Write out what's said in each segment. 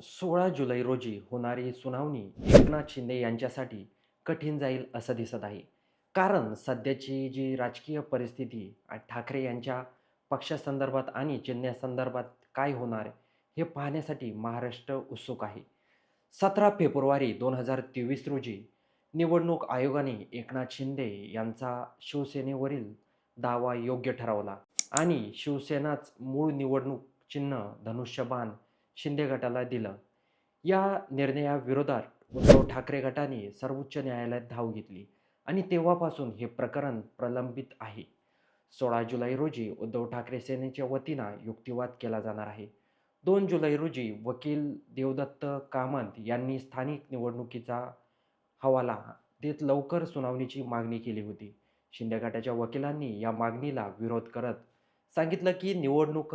सोळा जुलै रोजी होणारी सुनावणी एकनाथ शिंदे यांच्यासाठी कठीण जाईल असं दिसत आहे. कारण सध्याची जी राजकीय परिस्थिती ठाकरे यांच्या पक्षासंदर्भात आणि चिन्हासंदर्भात काय होणार हे पाहण्यासाठी महाराष्ट्र उत्सुक आहे. सतरा फेब्रुवारी दोन हजार तेवीस रोजी निवडणूक आयोगाने एकनाथ शिंदे यांचा शिवसेनेवरील दावा योग्य ठरवला आणि शिवसेनाच मूळ निवडणूक चिन्ह धनुष्यबाण शिंदे गटाला दिलं. या निर्णयाविरोधात उद्धव ठाकरे गटाने सर्वोच्च न्यायालयात धाव घेतली आणि तेव्हापासून हे प्रकरण प्रलंबित आहे. सोळा जुलै रोजी उद्धव ठाकरे सेनेच्या वतीनं युक्तिवाद केला जाणार आहे. दोन जुलै रोजी वकील देवदत्त कामंत यांनी स्थानिक निवडणुकीचा हवाला देत लवकर सुनावणीची मागणी केली होती. शिंदे गटाच्या वकिलांनी या मागणीला विरोध करत सांगितलं की निवडणूक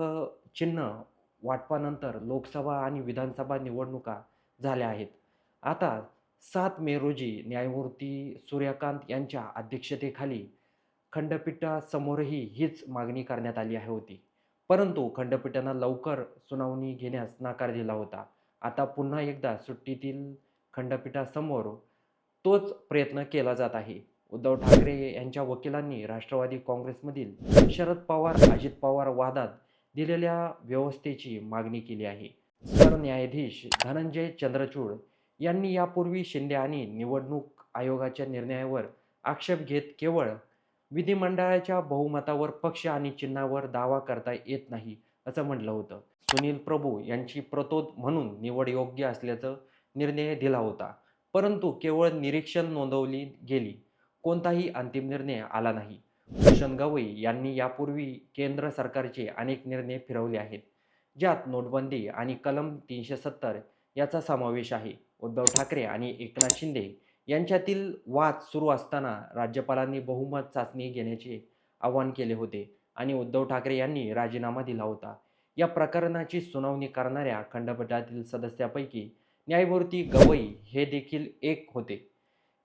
चिन्ह वाटपानंतर लोकसभा आणि विधानसभा निवडणुका झाल्या आहेत. आता सात मे रोजी न्यायमूर्ती सूर्यकांत यांच्या अध्यक्षतेखाली खंडपीठासमोरही हीच मागणी करण्यात आली आहे होती. परंतु खंडपीठानं लवकर सुनावणी घेण्यास नकार दिला होता. आता पुन्हा एकदा सुट्टीतील खंडपीठासमोर तोच प्रयत्न केला जात आहे. उद्धव ठाकरे यांच्या वकिलांनी राष्ट्रवादी काँग्रेसमधील शरद पवार अजित पवार वादात दिलेल्या व्यवस्थेची मागणी केली आहे. सरन्यायाधीश धनंजय चंद्रचूड यांनी यापूर्वी शिंदे आणि निवडणूक आयोगाच्या निर्णयावर आक्षेप घेत केवळ विधिमंडळाच्या बहुमतावर पक्ष आणि चिन्हावर दावा करता येत नाही असं म्हटलं होतं. सुनील प्रभू यांची प्रतोद म्हणून निवड योग्य असल्याचं निर्णय दिला होता परंतु केवळ निरीक्षण नोंदवली गेली. कोणताही अंतिम निर्णय आला नाही. भूषण गवई यांनी यापूर्वी केंद्र सरकारचे अनेक निर्णय फिरवले आहेत ज्यात नोटबंदी आणि कलम तीनशे सत्तर याचा समावेश आहे. उद्धव ठाकरे आणि एकनाथ शिंदे यांच्यातील वाद सुरू असताना राज्यपालांनी बहुमत चाचणी घेण्याचे आवाहन केले होते आणि उद्धव ठाकरे यांनी राजीनामा दिला होता. या प्रकरणाची सुनावणी करणाऱ्या खंडपीठातील सदस्यापैकी न्यायमूर्ती गवई हे देखील एक होते.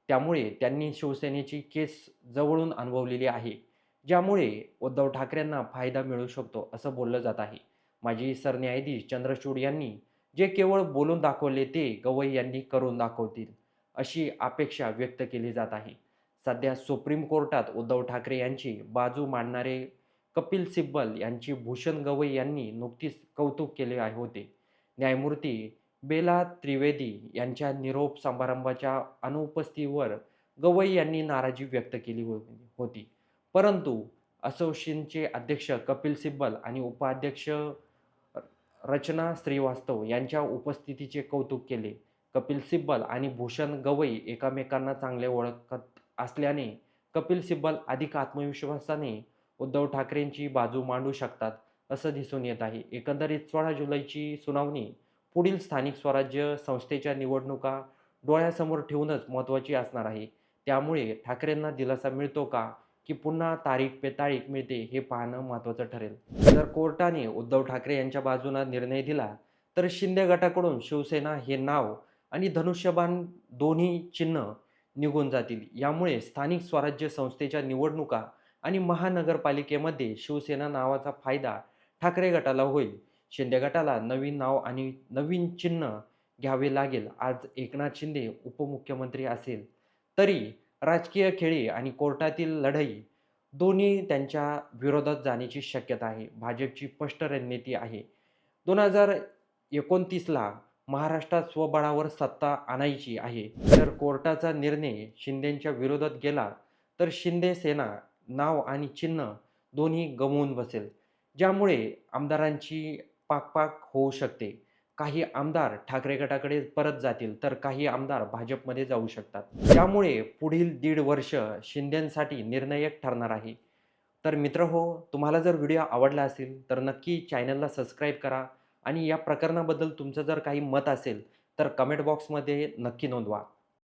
त्यामुळे त्यांनी शिवसेनेची केस जवळून अनुभवलेली आहे ज्यामुळे उद्धव ठाकरेंना फायदा मिळू शकतो असं बोललं जात आहे. माजी सरन्यायाधीश चंद्रचूड यांनी जे केवळ बोलून दाखवले ते गवई यांनी करून दाखवतील अशी अपेक्षा व्यक्त केली जात आहे. सध्या सुप्रीम कोर्टात उद्धव ठाकरे यांची बाजू मांडणारे कपिल सिब्बल यांची भूषण गवई यांनी नुकतीच कौतुक केले आहे होते. न्यायमूर्ती बेला त्रिवेदी यांच्या निरोप समारंभाच्या अनुपस्थितीवर गवई यांनी नाराजी व्यक्त केली हो, होती. परंतु असोसिएशनचे अध्यक्ष कपिल सिब्बल आणि उपाध्यक्ष रचना श्रीवास्तव यांच्या उपस्थितीचे कौतुक केले. कपिल सिब्बल आणि भूषण गवई एकमेकांना चांगले ओळखत असल्याने कपिल सिब्बल अधिक आत्मविश्वासाने उद्धव ठाकरेंची बाजू मांडू शकतात असं दिसून येत आहे. एकंदरीत सोळा जुलैची सुनावणी पुढील स्थानिक स्वराज्य संस्थेच्या निवडणुका डोळ्यासमोर ठेवूनच महत्त्वाची असणार आहे. त्यामुळे ठाकरेंना दिलासा मिळतो का? की पुन्हा तारीख पे तारीख मिळते हे पाहणं महत्त्वाचं ठरेल. जर कोर्टाने उद्धव ठाकरे यांच्या बाजूनं निर्णय दिला तर शिंदे गटाकडून शिवसेना हे नाव आणि धनुष्यबाण दोन्ही चिन्ह निघून जातील. यामुळे स्थानिक स्वराज्य संस्थेच्या निवडणुका आणि महानगरपालिकेमध्ये शिवसेना नावाचा फायदा ठाकरे गटाला होईल. शिंदे गटाला नवीन नाव आणि नवीन चिन्ह घ्यावे लागेल. आज एकनाथ शिंदे उपमुख्यमंत्री असेल तरी राजकीय खेळी आणि कोर्टातील लढाई दोन्ही त्यांच्या विरोधात जाण्याची शक्यता आहे. भाजपची स्पष्ट रणनीती आहे. दोन हजार एकोणतीसला महाराष्ट्रात स्वबळावर सत्ता आणायची आहे. जर कोर्टाचा निर्णय शिंदेच्या विरोधात गेला तर शिंदे सेना नाव आणि चिन्ह दोन्ही गमवून बसेल. ज्यामुळे आमदारांची पाकपाक होऊ शकते. काही आमदार ठाकरे गटाकडे परत जातील तर काही आमदार भाजपमध्ये जाऊ शकतात. त्यामुळे पुढील दीड वर्ष शिंदेसाठी निर्णायक ठरणार आहे. तर मित्र हो तुम्हाला जर व्हिडिओ आवडला असेल तर नक्की चॅनलला सबस्क्राईब करा आणि या प्रकरणाबद्दल तुमचं जर काही मत असेल तर कमेंट बॉक्समध्ये नक्की नोंदवा.